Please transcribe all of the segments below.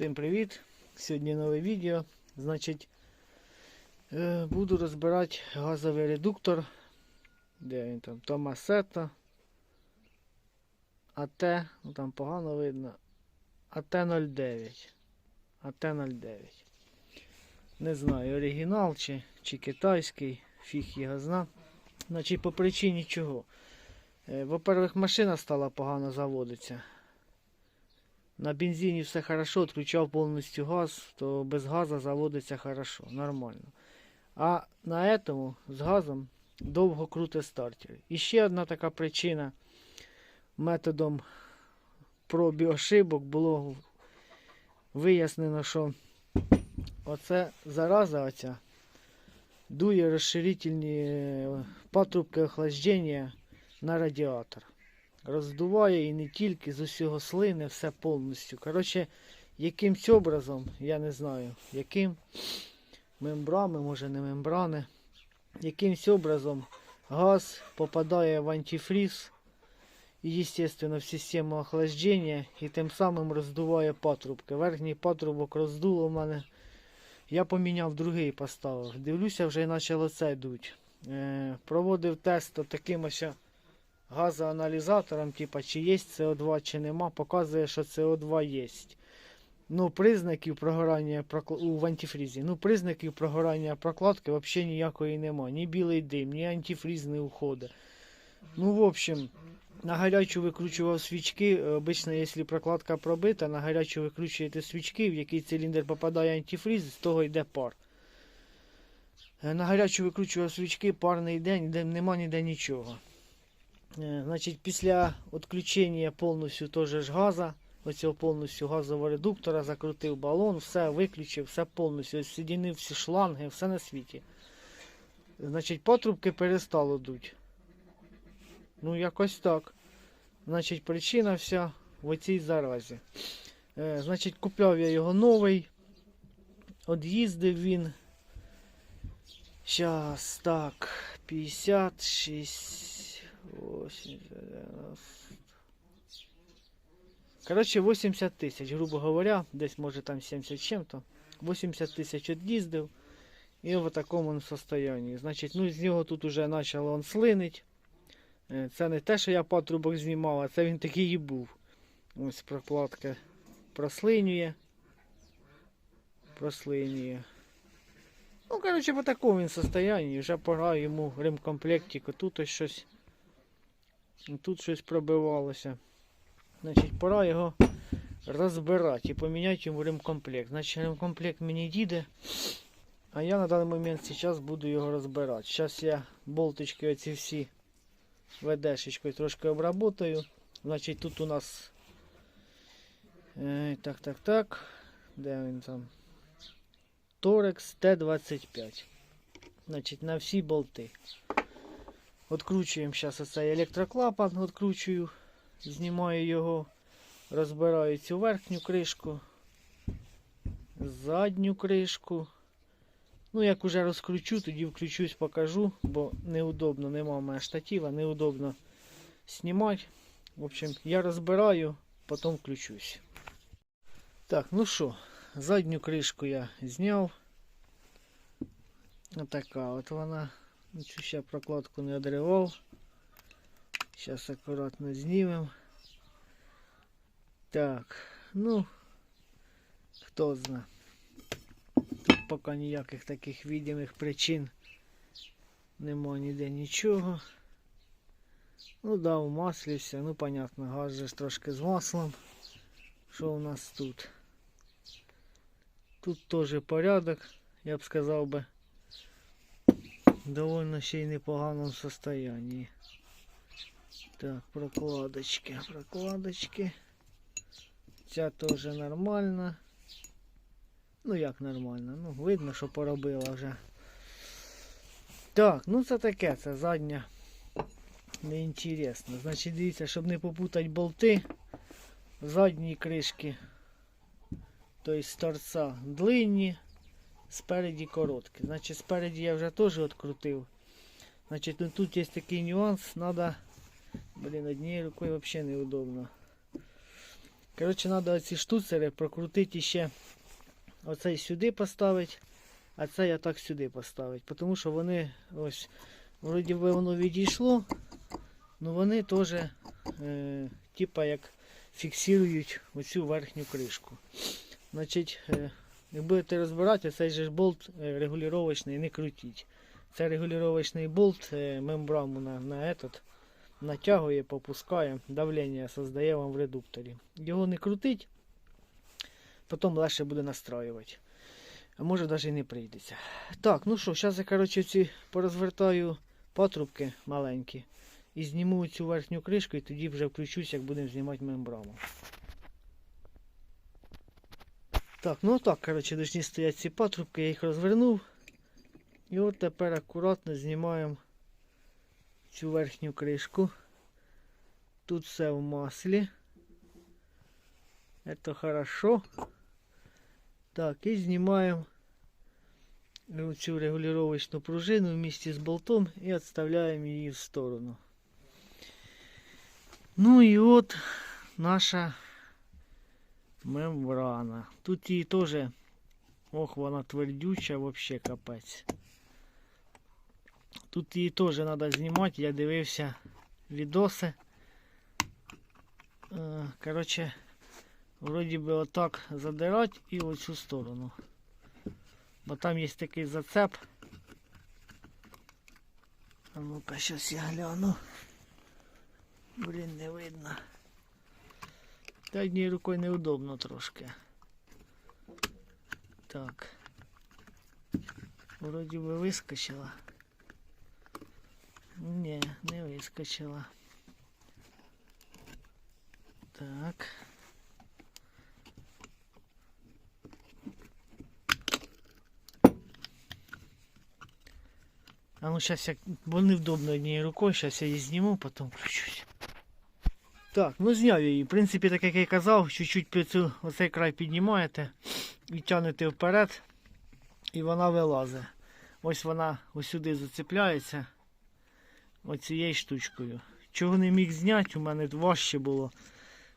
Всім привіт! Сьогодні нове відео. Значить, е, буду розбирати газовий редуктор. Де він там? Томасета. АТ, ну там погано видно. АТ-09. АТ-09. Не знаю, оригінал чи, чи китайський, фіг його зна. Значить, по причині чого. Е, Во-первых, машина стала погано заводитися. На бензині все хорошо, відключав повністю газ, то без газу заводиться хорошо, нормально. А на этому з газом довго крути стартер. І ще одна така причина методом проб і ошибок було вияснено, що оце зараза оця дує розширительні е, патрубки охлаждення на радіатор роздуває і не тільки з усього слини, все повністю. Коротше, якимсь образом, я не знаю, яким мембрами, може не мембрани, якимсь образом газ попадає в антифриз і, естественно, в систему охлаждення і тим самим роздуває патрубки. Верхній патрубок роздуло в мене. Я поміняв другий поставив. Дивлюся, вже почало це дуть. Е, проводив тест таким ось газоаналізатором, типа, чи є СО2, чи нема, показує, що СО2 є. Ну, признаків прогорання у в антифрізі. Ну, признаків прогорання прокладки взагалі ніякої нема. Ні білий дим, ні антифріз не уходить. Ну, в общем, на гарячу викручував свічки. Обично, якщо прокладка пробита, на гарячу викручуєте свічки, в який циліндр попадає антифріз, з того йде пар. Е, На гарячу викручував свічки, пар не йде, нема ніде нічого. Е, Значить, після відключення повністю теж ж газа, оцього повністю газового редуктора, закрутив балон, все виключив, все повністю, соединив всі шланги, все на світі. Значить, патрубки перестало дуть. Ну, якось так. Значить, причина вся в оцій заразі. Е, значить, купляв я його новий. Од'їздив він. Щас, так, 56, 80, 90. Коротше, 80 тисяч, грубо говоря, десь може там 70 чим-то. 80 тисяч від'їздив. І в такому состоянні. Значить, ну з нього тут уже почало он слинить. Е, Це не те, що я патрубок знімав, а це він такий і був. Ось прокладка прослинює. Прослинює. Ну, коротше, по такому він состоянні. Вже пора йому ремкомплектику. Тут ось щось. Тут щось пробивалося. Значить, пора його розбирати і поміняти йому ремкомплект. Значить, ремкомплект мені діде. А я на даний момент зараз буду його розбирати. Зараз я болтички оці всі ведешечкою трошки обработаю. Значить, тут у нас. Е, так, так, так. Де він там? Торекс Т-25. Значить, на всі болти. Откручуємо зараз оцей електроклапан, откручую, знімаю його, розбираю цю верхню кришку, задню кришку. Ну, як уже розкручу, тоді включусь, покажу, бо неудобно, нема в мене штатива, неудобно знімати. В общем, я розбираю, потім включусь. Так, ну що, задню кришку я зняв. Отака от вона. Цю ще прокладку не одривав. Зараз акуратно знімемо. Так, ну, хто знає. Тут поки ніяких таких видимих причин нема ніде нічого. Ну да, у маслі все, ну понятно, газ же трошки з маслом. Що у нас тут? Тут теж порядок, я б сказав би, довольно ще й непоганому состоянии. Так, прокладочки, прокладочки. Ця теж нормальна. Ну як нормально, ну видно, що поробила вже. Так, ну це таке, це задня. Неінтересно. Значить, дивіться, щоб не попутати болти задньої кришки. Тобто з торца длинні, спереді короткі. Значить, спереді я вже теж відкрутив. Значить, ну тут є такий нюанс, треба. Блін, однією рукою взагалі неудобно. Коротше, треба оці штуцери прокрутити ще оцей сюди поставити, а цей отак сюди поставити. Тому що вони ось, вроді би воно відійшло, але вони теж е, типа як фіксують оцю верхню кришку. Значить, е, як будете розбирати, цей же болт е, регулювачний не крутіть. Це регулювачний болт е, мембрану на, на этот натягує, попускає, давлення создає вам в редукторі. Його не крутить, потім легше буде настраювати. А може навіть і не прийдеться. Так, ну що, зараз я коротше, ці порозвертаю патрубки маленькі і зніму цю верхню кришку і тоді вже включусь, як будемо знімати мембрану. Так, ну так, коротше, дожні стоять ці патрубки, я їх розвернув. І от тепер акуратно знімаємо цю верхню кришку. Тут все в маслі. Это хорошо. Так, і знімаємо цю регулювачну пружину вместе з болтом і відставляємо її в сторону. Ну і от наша мембрана. Тут її теж, ох, вона твердюча, вообще капець. Тут її теж треба знімати, я дивився відоси. Е, Коротше, вроді би отак задирати і в цю сторону. Бо там є такий зацеп. А ну-ка, зараз я гляну. Блін, не видно. Та однією рукою неудобно трошки. Так. Вроді би вискочила. Ні, не вискочила. Так. А ну сейчас я, бо невдобно однією рукою, зараз я її зніму, потім включусь. Так, ну зняв я її. В принципі, так як я казав, чуть-чуть оцей край піднімаєте і тягнете вперед, і вона вилазить. Ось вона ось сюди зацепляється оцією штучкою. Чого не міг зняти, у мене важче було.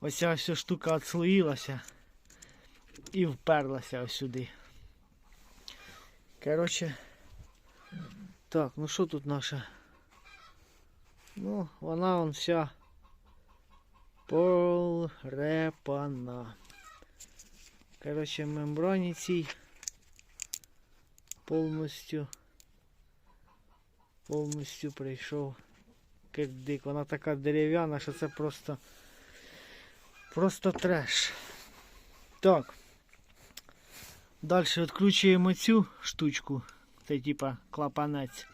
Ось ця вся штука відслоїлася і вперлася ось сюди. Коротше, так, ну що тут наша? Ну, вона вон вся порепана. Коротше, мембрані цій повністю повністю прийшов кирдик. Вона така дерев'яна, що це просто просто треш. Так. Далі відкручуємо цю штучку. Це типа клапанець.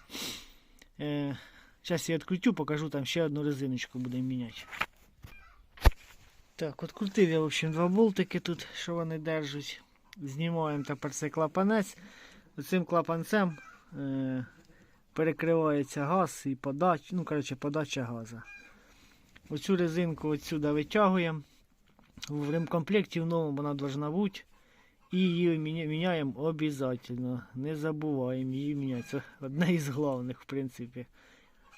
Е, Зараз я відкрутю, покажу, там ще одну резиночку будемо міняти. Так, відкрутив я в общем, два болтики тут, що вони держать. Знімаємо тепер цей клапанець. Цим клапанцем е, перекривається газ і подача, ну, коротше, подача газу. Оцю резинку отсюди витягуємо. В ремкомплекті в новому вона повинна бути. І її міняємо обов'язково. Не забуваємо її міняти. Це одне із головних, в принципі.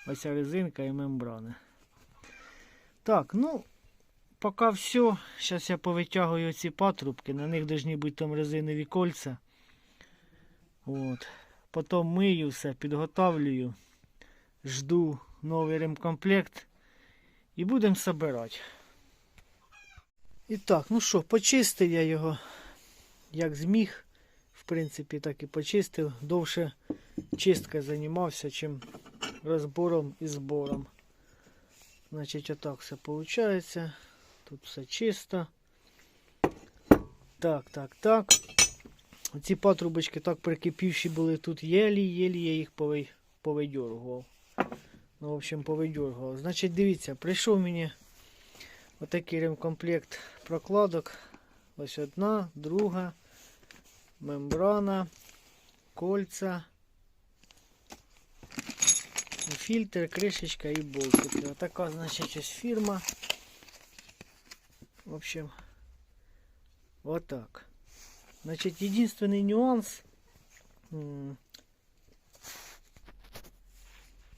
Оця резинка і мембрана. Так, ну, поки все. Зараз я повитягую ці патрубки. На них повинні бути там резинові кольця. От. Потім мию все, підготовлюю. Жду новий ремкомплект. І будемо збирати. І так, ну що, почистив я його як зміг. В принципі, так і почистив. Довше чисткою займався, чим розбором і збором. Значить, отак все виходить. Тут все чисто. Так, так, так. Оці патрубочки так прикипівші були тут єлі-єлі я їх повидьоргував. Ну, в общем, повидьоргував. Значить, дивіться, прийшов мені отакий ремкомплект прокладок. Ось одна, друга, мембрана, кольця, фільтр, кришечка і болтики. Отака, значить, ось фірма. В общем, вот так. Значит, единственный нюанс. Ну,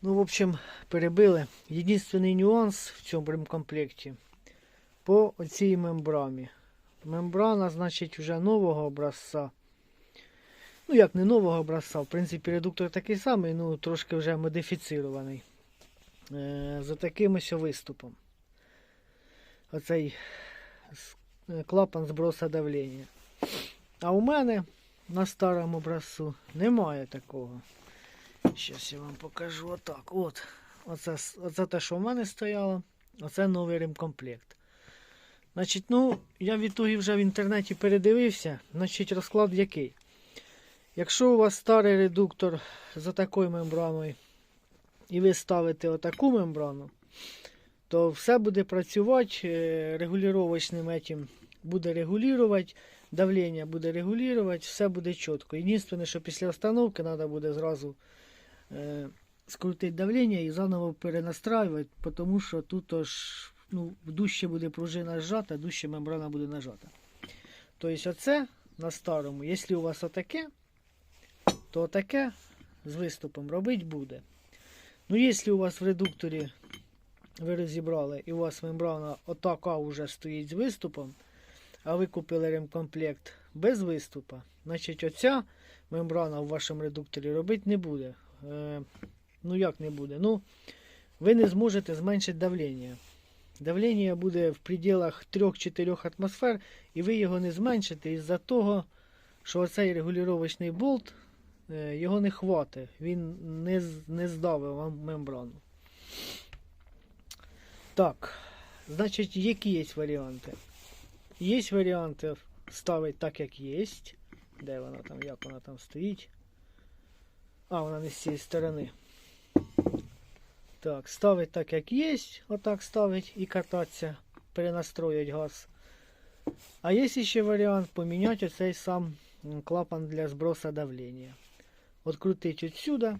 в общем, перебили. Единственный нюанс в цьому ремкомплекті. по цій мембрамі. Мембрана, значить, вже нового образця. Ну, як не нового образця, в принципі, редуктор такий самий, ну трошки вже модифіцірований. Е, за таким ось виступом. Оцей клапан зброса давлення. А у мене на старому образцу немає такого. Зараз я вам покажу отак. От. Оце, оце те, що в мене стояло. Оце новий ремкомплект. Значить, ну, я відтоді вже в інтернеті передивився. Значить, розклад який. Якщо у вас старий редуктор за такою мембраною, і ви ставите отаку мембрану, то все буде працювати е, регулювачним етім буде регулювати, давлення буде регулювати, все буде чітко. Єдине, що після установки треба буде зразу е, скрутити давлення і заново перенастраювати, тому що тут аж, ну, дужче буде пружина зжата, дужче мембрана буде нажата. Тобто оце на старому, якщо у вас отаке, то таке з виступом робити буде. Ну, якщо у вас в редукторі ви розібрали і у вас мембрана отака вже стоїть з виступом, а ви купили ремкомплект без виступа, значить оця мембрана в вашому редукторі робити не буде. Е, ну як не буде? Ну, ви не зможете зменшити давлення. Давлення буде в пределах 3-4 атмосфер, і ви його не зменшите із-за того, що оцей регулювачний болт е, його не хватить. Він не, не здавить вам мембрану. Так, значить, які є варіанти? Є варіанти ставити так, як є. Де вона там, як вона там стоїть? А, вона не з цієї сторони. Так, ставить так, як є. Отак ставить і кататися, перенастроїть газ. А є ще варіант поміняти оцей сам м, клапан для збросу давлення. Открутити отсюда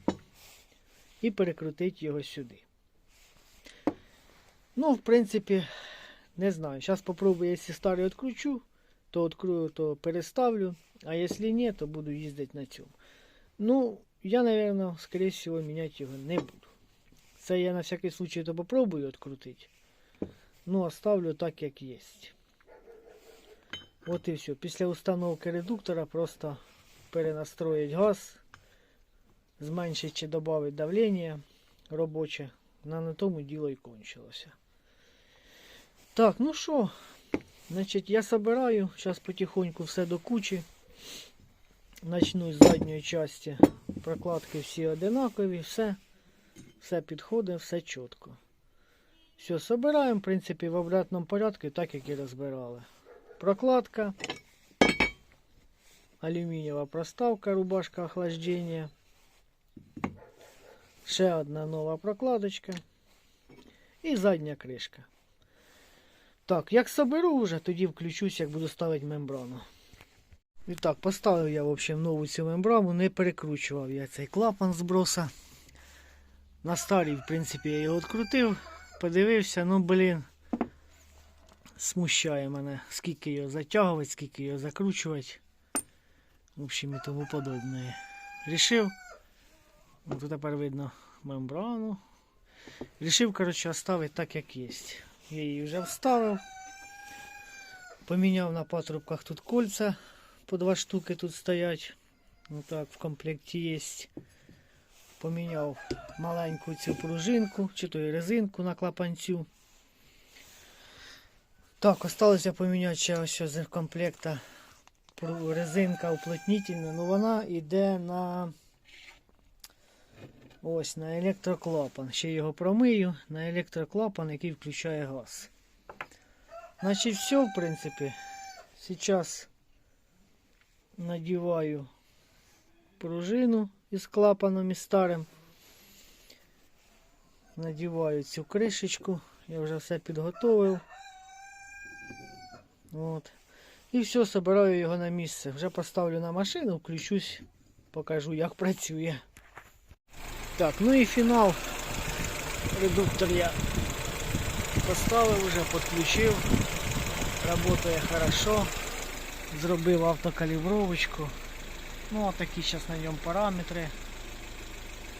і перекрутити його сюди. Ну, в принципі, не знаю. Зараз попробую, якщо старий відкручу, то открою, то переставлю. А якщо ні, то буду їздити на цьому. Ну, я, наверное, скорее всего, менять його не буду. Це я на всякий случай то попробую відкрутити. Ну, оставлю так, як є. От і все. Після установки редуктора просто перенастроїть газ, зменшить чи додати давлення робоче. На тому діло і кончилося. Так, ну що, значить, я собираю, зараз потихоньку все до кучі. Начну з задньої частини. Прокладки всі одинакові, все, все підходить, все чітко. Все, собираємо, в принципі, в обратному порядку, так як і розбирали. Прокладка, алюмінієва проставка, рубашка охлаждения. Ще одна нова прокладочка. І задня кришка. Так, як соберу вже, тоді включусь, як буду ставити мембрану. І так, поставив я, в общем, нову цю мембрану, не перекручував я цей клапан зброса. На старій, в принципі, я його відкрутив, подивився, ну, блін, смущає мене, скільки його затягувати, скільки його закручувати. В общем, і тому подобне. Рішив. Ну, Тут тепер видно мембрану. Рішив, коротше, оставити так, як є. Я її вже вставив. Поміняв на патрубках тут кольця. По два штуки тут стоять. Ну так, в комплекті є. Поміняв маленьку цю пружинку, чи то резинку на клапанцю. Так, осталося поміняти ще ось з комплекта резинка уплотнительна. Ну вона йде на ось на електроклапан. Ще його промию на електроклапан, який включає газ. Значить, все, в принципі. Сейчас надіваю пружину із клапаном і старим. Надіваю цю кришечку. Я вже все підготовив. От. І все, собираю його на місце. Вже поставлю на машину, включусь, покажу, як працює. Так, ну і фінал. Редуктор я поставив вже, підключив. Работає хорошо. Зробив автокалібровочку. Ну, такі зараз на ньому параметри.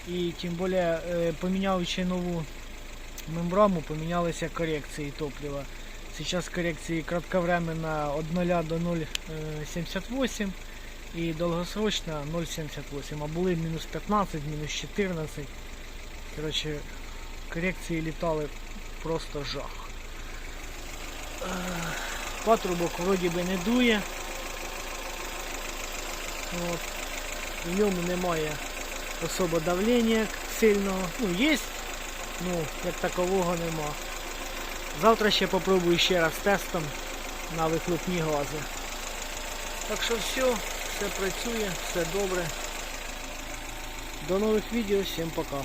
І тим більше, е, поміняючи нову мембрану, помінялися корекції топлива. Зараз корекції кратковременно від 0 до 0,78 і довгосрочна 0,78. А були мінус 15, мінус 14. Коротше, корекції літали просто жах. Е, Патрубок вроді би не дує. От. В ньому немає особо давлення сильного. Ну, є, ну, як такового нема. Завтра ще попробую ще раз тестом на вихлопні гази. Так що все, все працює, все добре. До нових відео, всім пока.